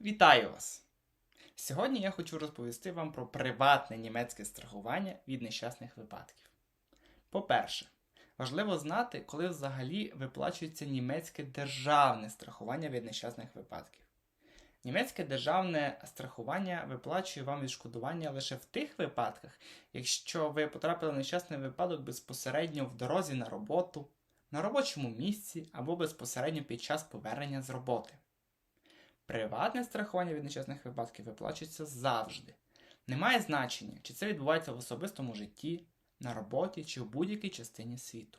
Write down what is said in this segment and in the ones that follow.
Вітаю вас! Сьогодні я хочу розповісти вам про приватне німецьке страхування від нещасних випадків. По-перше, важливо знати, коли взагалі виплачується німецьке державне страхування від нещасних випадків. Німецьке державне страхування виплачує вам відшкодування лише в тих випадках, якщо ви потрапили в нещасний випадок безпосередньо в дорозі на роботу, на робочому місці або безпосередньо під час повернення з роботи. Приватне страхування від нещасних випадків виплачується завжди. Немає значення, чи це відбувається в особистому житті, на роботі чи в будь-якій частині світу.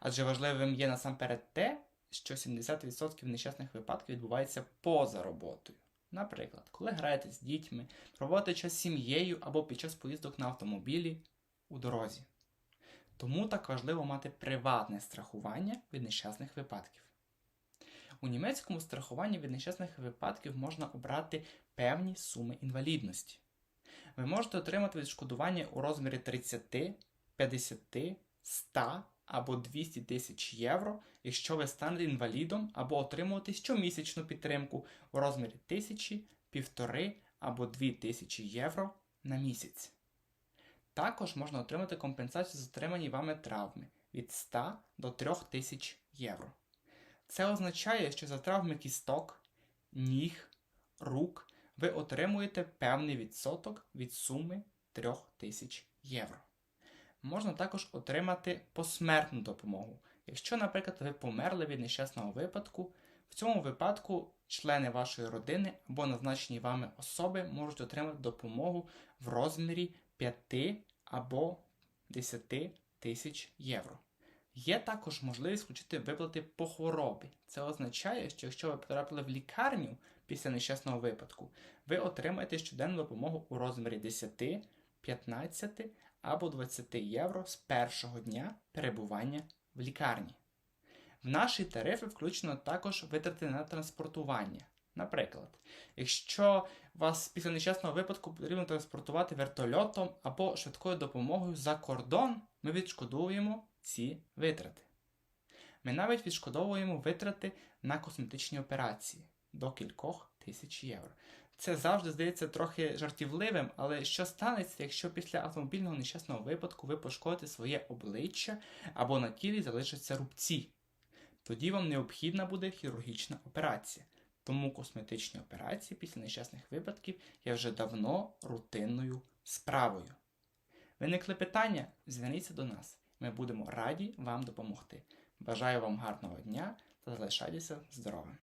Адже важливим є насамперед те, що 70% нещасних випадків відбувається поза роботою. Наприклад, коли граєте з дітьми, проводите час з сім'єю або під час поїздок на автомобілі у дорозі. Тому так важливо мати приватне страхування від нещасних випадків. У німецькому страхуванні від нещасних випадків можна обрати певні суми інвалідності. Ви можете отримати відшкодування у розмірі 30, 50, 100 або 200 тисяч євро, якщо ви станете інвалідом або отримувати щомісячну підтримку у розмірі 1000, 1,5 або 2000 євро на місяць. Також можна отримати компенсацію за отримані вами травми від 100 до 3000 євро. Це означає, що за травми кісток, ніг, рук ви отримуєте певний відсоток від суми 3000 євро. Можна також отримати посмертну допомогу. Якщо, наприклад, ви померли від нещасного випадку, в цьому випадку члени вашої родини або назначені вами особи можуть отримати допомогу в розмірі 5 або 10 тисяч євро. Є також можливість включити виплати по хворобі. Це означає, що якщо ви потрапили в лікарню після нещасного випадку, ви отримаєте щоденну допомогу у розмірі 10, 15 або 20 євро з першого дня перебування в лікарні. В наші тарифи включено також витрати на транспортування. Наприклад, якщо вас після нещасного випадку потрібно транспортувати вертольотом або швидкою допомогою за кордон, ми відшкодовуємо ці витрати. Ми навіть відшкодовуємо витрати на косметичні операції до кількох тисяч євро. Це завжди здається трохи жартівливим, але що станеться, якщо після автомобільного нещасного випадку ви пошкодите своє обличчя або на тілі залишаться рубці? Тоді вам необхідна буде хірургічна операція. Тому косметичні операції після нещасних випадків є вже давно рутинною справою. Виникли питання? Зверніться до нас. Ми будемо раді вам допомогти. Бажаю вам гарного дня та залишайтеся здоровим!